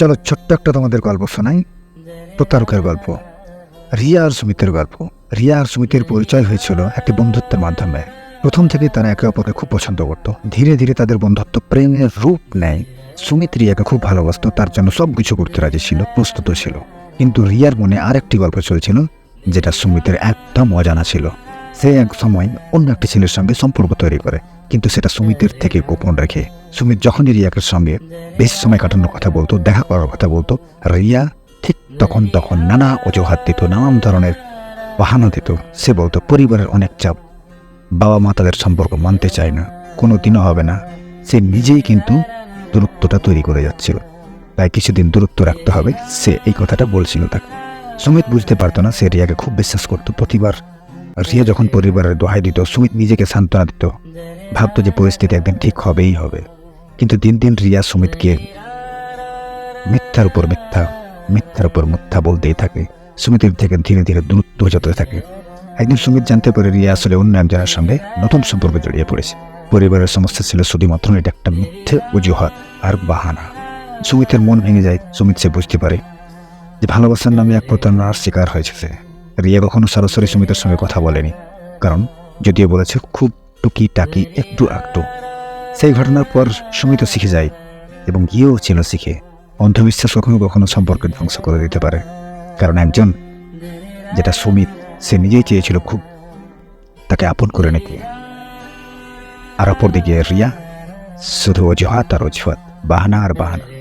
চলো ছোট্ট একটা তোমাদের গল্প শোনাই। প্রতারকের গল্প। রিয়া আর সুমিতের গল্প। রিয়া আর সুমিতের পরিচয় হয়েছিল একটি বন্ধুত্বের মাধ্যমে। প্রথম থেকে তারা একে অপরকে খুব পছন্দ করত। ধীরে ধীরে তাদের বন্ধুত্ব প্রেমের রূপ নেয়। সুমিত রিয়াকে খুব ভালোবাসত, তার জন্য সব কিছু করতে রাজি ছিল, প্রস্তুত ছিল। কিন্তু রিয়ার মনে আরেকটি গল্প চলছিল, যেটা সুমিতের একদম অজানা ছিল। সে এক সময় অন্য একটি ছেলের সঙ্গে সম্পর্ক তৈরি করে, কিন্তু সেটা সুমিতের থেকে গোপন রেখে সুমিত যখনই রিয়াকের সঙ্গে বেশ সময় কাটানোর কথা বলতো, দেখা করার কথা বলতো, রিয়া ঠিক তখন তখন নানা অজুহাত দিত, নানান ধরনের বাহানা দিত। সে বলতো, পরিবারের অনেক চাপ বাবা মা তাদের সম্পর্ক মানতে চায় না কোনো দিনও হবে না। সে নিজেই কিন্তু দূরত্বটা তৈরি করে যাচ্ছিল। তাই কিছুদিন দূরত্ব রাখতে হবে, সে এই কথাটা বলছিল তাকে। সুমিত বুঝতে পারতো না, সে রিয়াকে খুব বিশ্বাস করতো। প্রতিবার রিয়া যখন পরিবারের দোহাই দিত, সুমিত নিজেকে সান্ত্বনা দিত। ভাবতো যে পরিস্থিতি একদিন ঠিক হবেই হবে। কিন্তু দিন দিন রিয়া সুমিতকে মিথ্যার উপর মিথ্যা, মিথ্যার উপর মিথ্যা বলতেই থাকে। সুমিতের থেকে ধীরে ধীরে দূরত্ব যেতে থাকে। একদিন সুমিত জানতে পারে রিয়া আসলে অন্য একজনের সঙ্গে নতুন সম্পর্কে জড়িয়ে পড়েছে। পরিবারের সমস্যা ছিল শুধুমাত্র এটা একটা মিথ্যে অজুহাত আর বাহানা। সুমিতের মন ভেঙে যায়, সুমিত সে বুঝতে পারে যে ভালোবাসার নামে এক প্রতারণার শিকার হয়েছে সে। রিয়া কখনো সরাসরি সুমিতের সঙ্গে কথা বলেনি, কারণ যদিও বলেছে খুব টুকি টাকি একটু একটু সেই ঘটনার পর সুমিতও শিখে যায় এবং গিয়েও ছিল শিখে। অন্ধবিশ্বাস কখনো কখনো সম্পর্ক ধ্বংস করে দিতে পারে। কারণ একজন, যেটা সুমিত, সে নিজেই চেয়েছিল খুব, তাকে আপন করে নিতে। আর অপরদিকে রিয়া, শুধু অজুহাত আর অজুহাত, বাহানা আর বাহানা।